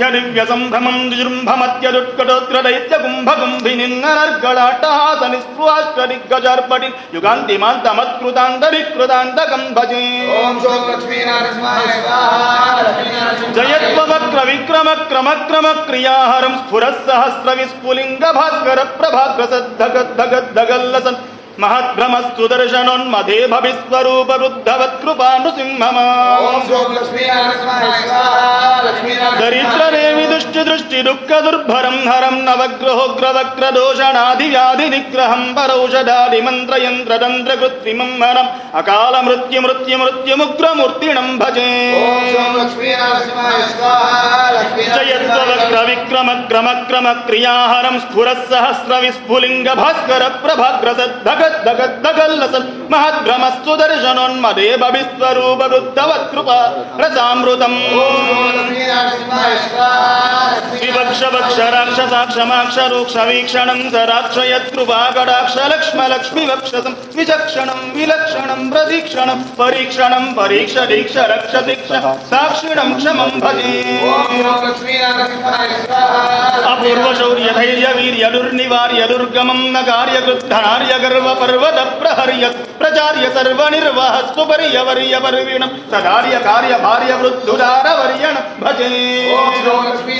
ముఖ్య దివ్య సంభ్రమం జృంభమత్యదుట్కటోత్ర దైత్య కుంభ కుంభి నిస్పృహాష్ట దిగ్గజార్పటి యుగాంతిమాంతమత్కృతాంతరికృతాంతకం భజే ఓం శోం లక్ష్మీనారసింహాయ జయత్వక్ర విక్రమ క్రమ క్రమ క్రియాహరం స్ఫుర సహస్ర విస్ఫులింగ భాస్కర ప్రభాక్ర సద్ధగద్ధగద్ధగల్లసన్ మహద్భ్రమస్తు దర్శనోన్మధే భవిస్వరూప వృద్ధవత్ సింహమా నృసింహమా ఓం శోం లక్ష్మీనారసింహాయ స్వాహా లక్ష్మీనారసింహాయ దరిద్రనేమి దృష్టి దృష్టి దుఃఖ దుర్భరం హరం నవగ్రహోగ్రవక్ర దోషణాది వ్యాధి నిగ్రహం పరౌషధాది మంత్రయంత్ర తంత్ర కృత్రిమం హరం అకాల మృత్యు మృత్యు మృత్యుముగ్రమూర్తిణం భజే ఓం శోం లక్ష్మీనారసింహాయ స్వాహా జయత్వక్ర లక్ష్మీనారసింహాయ విక్రమ క్రమ క్రమ క్రియాహరం స్ఫుర సహస్ర విస్ఫులింగ భాస్కర ప్రభాగ్రసద్ధగద్ధగల్లసన్ మహద్భ్రమ సుదర్శనోన్మదే భవిస్వరూప వృద్ధవత్ కృప విచక్షణం విలక్షణం ప్రదీక్షణం పరీక్షణం పరీక్ష దీక్ష రక్ష దీక్ష సాక్షిణం క్షమం భజే. ఓం శోం దుర్గమం న కార్యకృద్ధనార్య గర్వ పర్వత ప్రహర్య ప్రచార్య సర్వ నిర్వహస్తు పర్యవర్య పర్విణం సదార్య కార్య భార్య వృద్ధుదార వర్యణ భజే.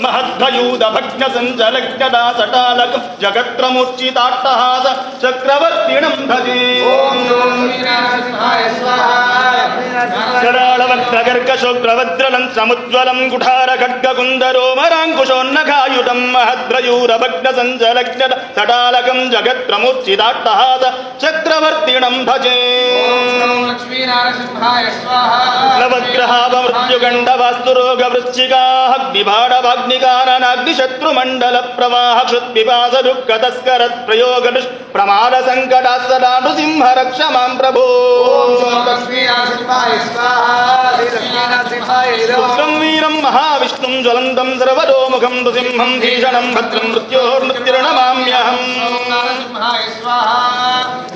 महद्भयूद भग्न सञ्जलग्नदासटालकं जगत्रमूर्चिताट्टहास चक्रवर्तिणं भजे। कराळवक्त्रगर्गशुक्रवद्रलं समुज्ज्वलं गुठारखड्गकुन्दरोमराङ्कुशोन्नखायुधं महद्भयूरभग्नसञ्जलग्नद सटालकं जगत्रमूर्चिताट्टहास चक्रवर्तिणं भजे। వక్ర కర్కశుగ్రవద్రలం సముజ్వలం ప్రవాహ ప్రయోగ ప్రమాద సంకట నృసింహ రక్ష మాం ప్రభో ఓం స్వాహ ఉగ్రం వీరం మహావిష్ణుం జ్వలంతం సర్వతోముఖం నృసింహం భీషణం భద్రం మృత్యోర్మృత్యుర్నమామ్యహం నరసింహాయ స్వాహా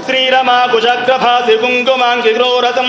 శ్రీరమాకుశగ్రభాసి కుంకుమాంగిగ్రోరసం